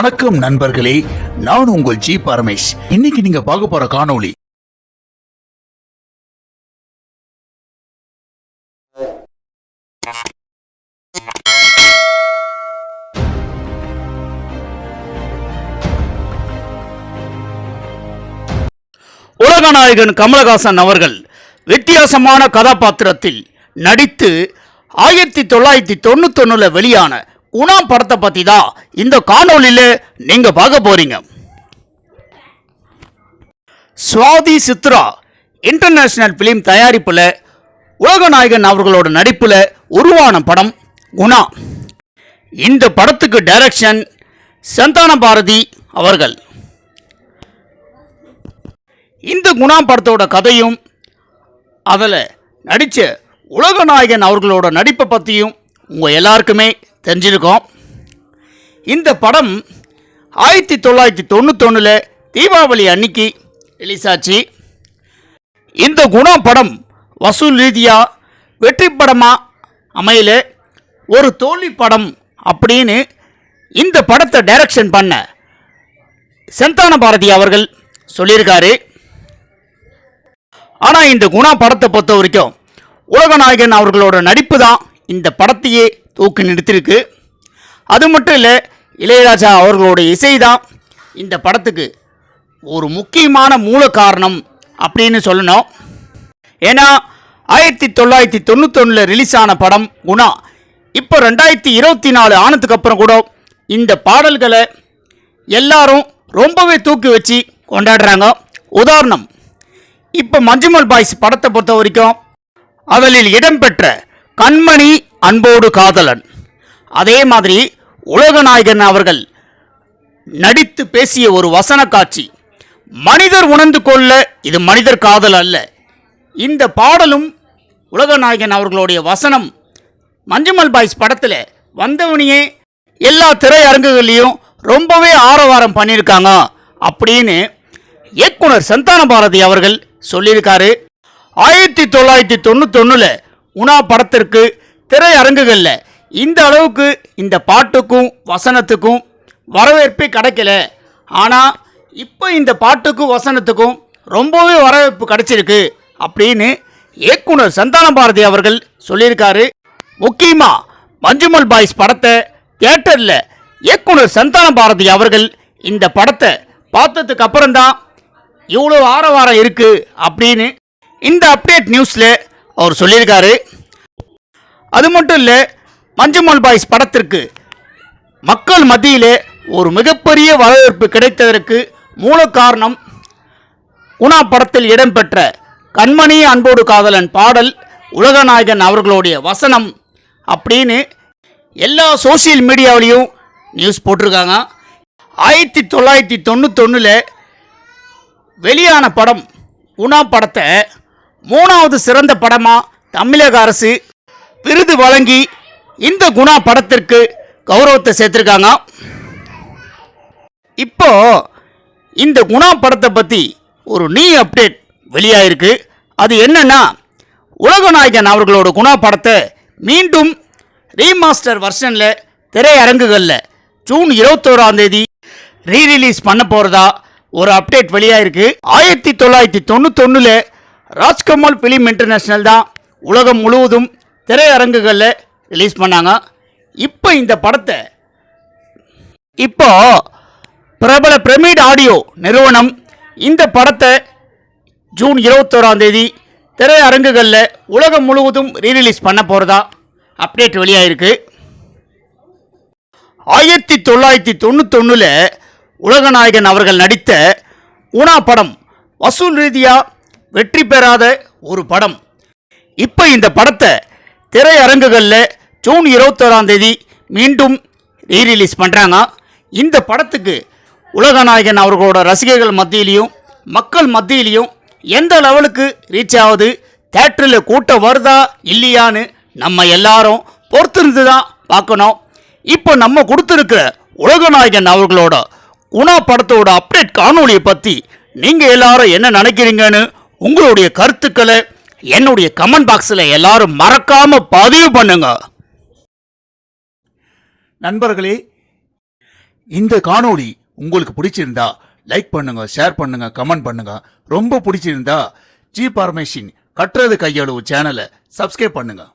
வணக்கம் நண்பர்களே நான் உங்கள் ஜி பரமேஷ். இன்னைக்கு நீங்க பார்க்க போற காணொளி. உலகநாயகன் கமலஹாசன் அவர்கள் வித்தியாசமான கதாபாத்திரத்தில் நடித்து ஆயிரத்தி தொள்ளாயிரத்தி தொண்ணூத்தொன்னுல வெளியான குணா படத்தை பற்றி தான் இந்த காணொலியில் நீங்கள் பார்க்க போகிறீங்க சுவாதி சித்ரா இன்டர்நேஷ்னல் ஃபிலிம் தயாரிப்பில் உலகநாயகன் அவர்களோட நடிப்பில் உருவான படம் குணா. இந்த படத்துக்கு டைரக்ஷன் சந்தான பாரதி அவர்கள். இந்த குணா படத்தோட கதையும் அதில் நடித்த உலகநாயகன் அவர்களோட நடிப்பை பற்றியும் உங்கள் எல்லாருக்குமே தெரிஞ்சிருக்கோம். இந்த படம் ஆயிரத்தி தொள்ளாயிரத்தி தொண்ணூத்தொன்னில் தீபாவளி அன்னைக்கு ரிலீஸ் ஆச்சு இந்த குணா படம் வசூல் ரீதியாக வெற்றி படமாக அமையல. ஒரு தோல்வி படம் அப்படின்னு இந்த படத்தை டைரக்ஷன் பண்ண செந்தான பாரதி அவர்கள் சொல்லியிருக்காரு. ஆனால் இந்த குணா படத்தை பொறுத்த வரைக்கும் உலகநாயகன் அவர்களோட நடிப்பு தான் இந்த படத்தையே தூக்கி நிறுத்திருக்கு. அது மட்டும் இல்லை இளையராஜா அவர்களோட இசை தான் இந்த படத்துக்கு ஒரு முக்கியமான மூல காரணம் அப்படின்னு சொல்லணும். ஏன்னா ஆயிரத்தி தொள்ளாயிரத்தி தொண்ணூத்தொன்னில் ரிலீஸ் ஆன படம் குணா. இப்போ ரெண்டாயிரத்தி இருபத்தி நாலு ஆனதுக்கு அப்புறம் கூட இந்த பாடல்களை எல்லாரும் ரொம்பவே தூக்கி வச்சு கொண்டாடுறாங்க. உதாரணம் இப்போ மஞ்சுமல் பாய்ஸ் படத்தை பொறுத்த வரைக்கும் அதில் இடம்பெற்ற கண்மணி அன்போடு காதலன். அதே மாதிரி உலகநாயகன் அவர்கள் நடித்து பேசிய ஒரு வசன காட்சி. மனிதர் உணர்ந்து கொள்ள இது மனிதர் காதல் அல்ல. இந்த பாடலும் உலகநாயகன் அவர்களுடைய வசனம். மஞ்சுமல் பாய்ஸ் படத்தில் வந்தவனையே எல்லா திரையரங்குகள்லேயும் ரொம்பவே ஆரவாரம் பண்ணியிருக்காங்க அப்படின்னு இயக்குனர் சந்தான பாரதி அவர்கள் சொல்லியிருக்காரு. ஆயிரத்தி தொள்ளாயிரத்தி தொண்ணூத்தொன்னில் உணா படத்திற்கு திரையரங்குகளில் இந்த அளவுக்கு இந்த பாட்டுக்கும் வசனத்துக்கும் வரவேற்பே கிடைக்கல. ஆனால் இப்போ இந்த பாட்டுக்கும் வசனத்துக்கும் ரொம்பவே வரவேற்பு கிடைச்சிருக்கு அப்படின்னு இயக்குனர் சந்தான பாரதி அவர்கள் சொல்லியிருக்காரு. முக்கியமாக மஞ்சுமல் பாய்ஸ் படத்தை தியேட்டரில் இயக்குனர் சந்தான பாரதி அவர்கள் இந்த படத்தை பார்த்ததுக்கு அப்புறம்தான் இவ்வளோ ஆரவாரம் இருக்குது அப்படின்னு இந்த அப்டேட் நியூஸில் அவர் சொல்லியிருக்காரு. அது மட்டும் இல்லை மஞ்சுமல் பாய்ஸ் படத்திற்கு மக்கள் மத்தியிலே ஒரு மிகப்பெரிய வரவேற்பு கிடைத்ததற்கு மூல காரணம் குணா படத்தில் இடம்பெற்ற கண்மணி அன்போடு காதலன் பாடல் உலகநாயகன் அவர்களுடைய வசனம் அப்படின்னு எல்லா சோஷியல் மீடியாவிலையும் நியூஸ் போட்டிருக்காங்க. ஆயிரத்தி தொள்ளாயிரத்தி தொண்ணூத்தொன்னில் வெளியான படம் குணா படத்தை மூணாவது சிறந்த படமாக தமிழக அரசு விருது வழங்கி இந்த குணா படத்திற்கு கௌரவத்தை சேர்த்துருக்காங்க. இப்போ இந்த குணா படத்தை பற்றி ஒரு நீ அப்டேட் வெளியாயிருக்கு. அது என்னன்னா உலகநாயகன் அவர்களோட குணா படத்தை மீண்டும் ரீமாஸ்டர் வெர்ஷனில் திரையரங்குகளில் ஜூன் இருபத்தோராம் தேதி ரீ ரிலீஸ் பண்ண போகிறதா ஒரு அப்டேட் வெளியாயிருக்கு. ஆயிரத்தி தொள்ளாயிரத்தி தொண்ணூத்தொன்னில் ராஜ்கமல் ஃபிலிம் இன்டர்நேஷ்னல் தான் உலகம் முழுவதும் திரையரங்குகளில் ரிலீஸ் பண்ணாங்க. இப்போ இந்த படத்தை இப்போ பிரபல பிரமிட் ஆடியோ நிறுவனம் இந்த படத்தை ஜூன் இருபத்தோராம் தேதி திரையரங்குகளில் உலகம் முழுவதும் ரீரிலீஸ் பண்ண போகிறதா அப்டேட் வெளியாயிருக்கு. ஆயிரத்தி தொள்ளாயிரத்தி தொண்ணூத்தொன்னில் உலகநாயகன் அவர்கள் நடித்த உணா படம் வசூல் ரீதியாக வெற்றி பெறாத ஒரு படம். இப்போ இந்த படத்தை திரையரங்குகளில் ஜூன் இருபத்தோராம் தேதி மீண்டும் ரீரிலீஸ் பண்ணுறாங்க இந்த படத்துக்கு உலகநாயகன் அவர்களோட ரசிகர்கள் மத்தியிலையும் மக்கள் மத்தியிலையும் எந்த லெவலுக்கு ரீச் ஆகுது தேட்டரில் கூட்டம் வருதா இல்லையான்னு நம்ம எல்லாரும் பொறுத்திருந்து தான் பார்க்கணும். இப்போ நம்ம கொடுத்துருக்கிற உலகநாயகன் அவர்களோட குணா படத்தோட அப்டேட் காணொலியை பற்றி நீங்கள் எல்லாரும் என்ன நினைக்கிறீங்கன்னு உங்களுடைய கருத்துக்களை என்னுடைய கமெண்ட் பாக்ஸில் எல்லாரும் மறக்காம பதிவு பண்ணுங்க. நண்பர்களே இந்த காணொளி உங்களுக்கு பிடிச்சிருந்தா லைக் பண்ணுங்க ஷேர் பண்ணுங்க கமெண்ட் பண்ணுங்க. ரொம்ப பிடிச்சிருந்தா ஜி பார்மேஷின் கட்டுறது கையளவு சேனலை சப்ஸ்கிரைப் பண்ணுங்கள்